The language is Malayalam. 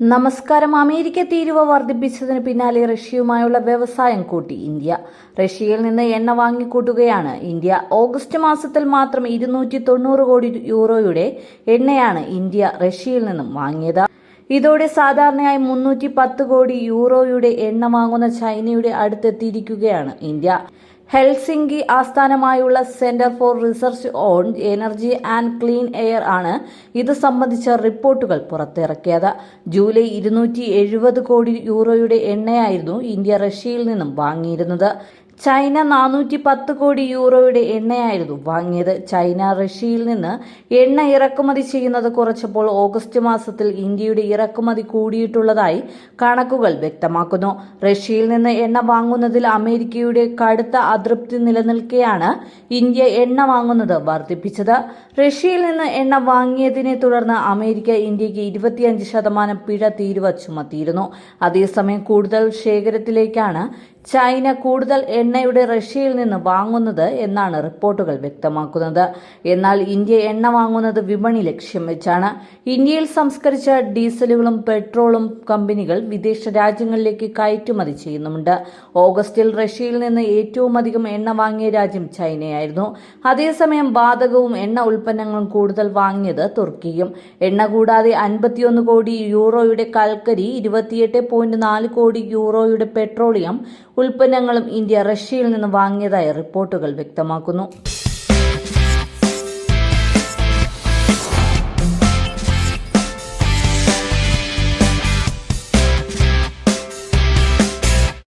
നമസ്കാരം. അമേരിക്ക തീരുവ വർദ്ധിപ്പിച്ചതിന് പിന്നാലെ റഷ്യയുമായുള്ള വ്യവസായം കൂട്ടി ഇന്ത്യ. റഷ്യയിൽ നിന്ന് എണ്ണ വാങ്ങിക്കൂട്ടുകയാണ് ഇന്ത്യ. ഓഗസ്റ്റ് മാസത്തിൽ മാത്രം ഇരുന്നൂറ്റി തൊണ്ണൂറ് കോടി യൂറോയുടെ എണ്ണയാണ് ഇന്ത്യ റഷ്യയിൽ നിന്നും വാങ്ങിയത്. ഇതോടെ സാധാരണയായി മുന്നൂറ്റി പത്ത് കോടി യൂറോയുടെ എണ്ണ വാങ്ങുന്ന ചൈനയുടെ അടുത്തെത്തിയിരിക്കുകയാണ് ഇന്ത്യ. ഹെൽസിംഗി ആസ്ഥാനമായുള്ള centre for research on energy and clean air ആണ് ഇത് സംബന്ധിച്ച റിപ്പോർട്ടുകൾ പുറത്തിറക്കിയത്. ജൂലൈ ഇരുന്നൂറ്റി കോടി യൂറോയുടെ എണ്ണയായിരുന്നു ഇന്ത്യ റഷ്യയിൽ നിന്നും വാങ്ങിയിരുന്നത്. ചൈന നാനൂറ്റി പത്ത് കോടി യൂറോയുടെ എണ്ണയായിരുന്നു വാങ്ങിയത്. ചൈന റഷ്യയിൽ നിന്ന് എണ്ണ ഇറക്കുമതി ചെയ്യുന്നത് കുറച്ചപ്പോൾ ഓഗസ്റ്റ് മാസത്തിൽ ഇന്ത്യയുടെ ഇറക്കുമതി കൂടിയിട്ടുള്ളതായി കണക്കുകൾ വ്യക്തമാക്കുന്നു. റഷ്യയിൽ നിന്ന് എണ്ണ വാങ്ങുന്നതിൽ അമേരിക്കയുടെ കടുത്ത അതൃപ്തി നിലനിൽക്കെയാണ് ഇന്ത്യ എണ്ണ വാങ്ങുന്നത് വർദ്ധിപ്പിച്ചത്. റഷ്യയിൽ നിന്ന് എണ്ണ വാങ്ങിയതിനെ തുടർന്ന് അമേരിക്ക ഇന്ത്യയ്ക്ക് ഇരുപത്തിയഞ്ച് ശതമാനം പിഴ തീരുവ ചുമത്തിയിരുന്നു. അതേസമയം കൂടുതൽ ശേഖരത്തിലേക്കാണ് ചൈന കൂടുതൽ എണ്ണയുടെ റഷ്യയിൽ നിന്ന് വാങ്ങുന്നത് എന്നാണ് റിപ്പോർട്ടുകൾ വ്യക്തമാക്കുന്നത്. എന്നാൽ ഇന്ത്യ എണ്ണ വാങ്ങുന്നത് വിപണി ലക്ഷ്യം വെച്ചാണ്. ഇന്ത്യയിൽ സംസ്കരിച്ച ഡീസലുകളും പെട്രോളും കമ്പനികൾ വിദേശ രാജ്യങ്ങളിലേക്ക് കയറ്റുമതി ചെയ്യുന്നുമുണ്ട്. ഓഗസ്റ്റിൽ റഷ്യയിൽ നിന്ന് ഏറ്റവും അധികം എണ്ണ വാങ്ങിയ രാജ്യം ചൈനയായിരുന്നു. അതേസമയം വാതകവും എണ്ണ ഉൽപ്പന്നങ്ങളും കൂടുതൽ വാങ്ങിയത് തുർക്കിയും. എണ്ണ കൂടാതെ അൻപത്തിയൊന്ന് കോടി യൂറോയുടെ കൽക്കരി ഇരുപത്തിയെട്ട് പോയിന്റ് നാല് കോടി യൂറോയുടെ പെട്രോളിയം ഉൽപ്പന്നങ്ങളും ഇന്ത്യ റഷ്യയിൽ നിന്ന് വാങ്ങിയതായി റിപ്പോർട്ടുകൾ വ്യക്തമാക്കുന്നു